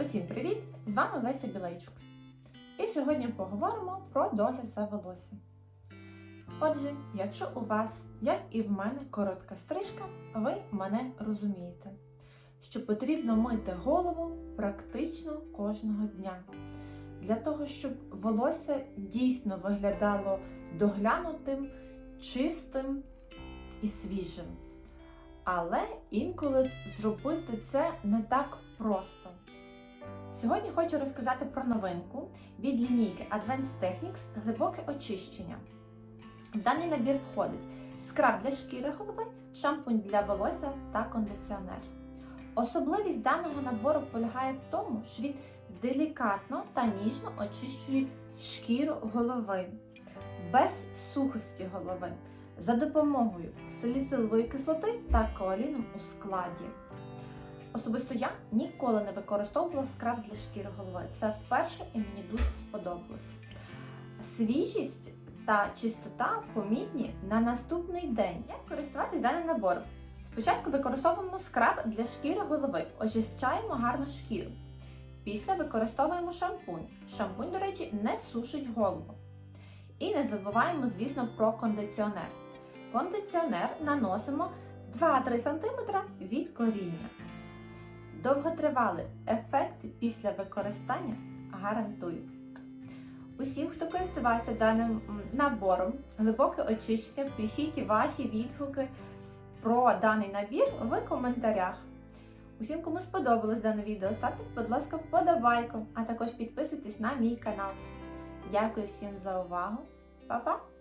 Усім привіт! З вами Леся Білейчук. І сьогодні поговоримо про догляд за волоссям. Отже, якщо у вас, як і в мене, коротка стрижка, ви мене розумієте, що потрібно мити голову практично кожного дня. Для того, щоб волосся дійсно виглядало доглянутим, чистим і свіжим. Але інколи зробити це не так просто. Сьогодні хочу розказати про новинку від лінійки Advanced Techniques глибоке очищення. В даний набір входить скраб для шкіри голови, шампунь для волосся та кондиціонер. Особливість даного набору полягає в тому, що він делікатно та ніжно очищує шкіру голови без сухості голови за допомогою саліцилової кислоти та коаліном у складі. Особисто я ніколи не використовувала скраб для шкіри голови. Це вперше і мені дуже сподобалось. Свіжість та чистота помітні на наступний день. Як користуватись даним набором? Спочатку використовуємо скраб для шкіри голови, очищаємо гарно шкіру. Після використовуємо шампунь. Шампунь, до речі, не сушить голову. І не забуваємо, звісно, про кондиціонер. Кондиціонер наносимо 2-3 см від коріння. Довготривалий ефект після використання гарантую. Усім, хто користувався даним набором, глибоке очищення, пишіть ваші відгуки про даний набір в коментарях. Усім, кому сподобалось дане відео, ставте, будь ласка, вподобайку, а також підписуйтесь на мій канал. Дякую всім за увагу. Па-па!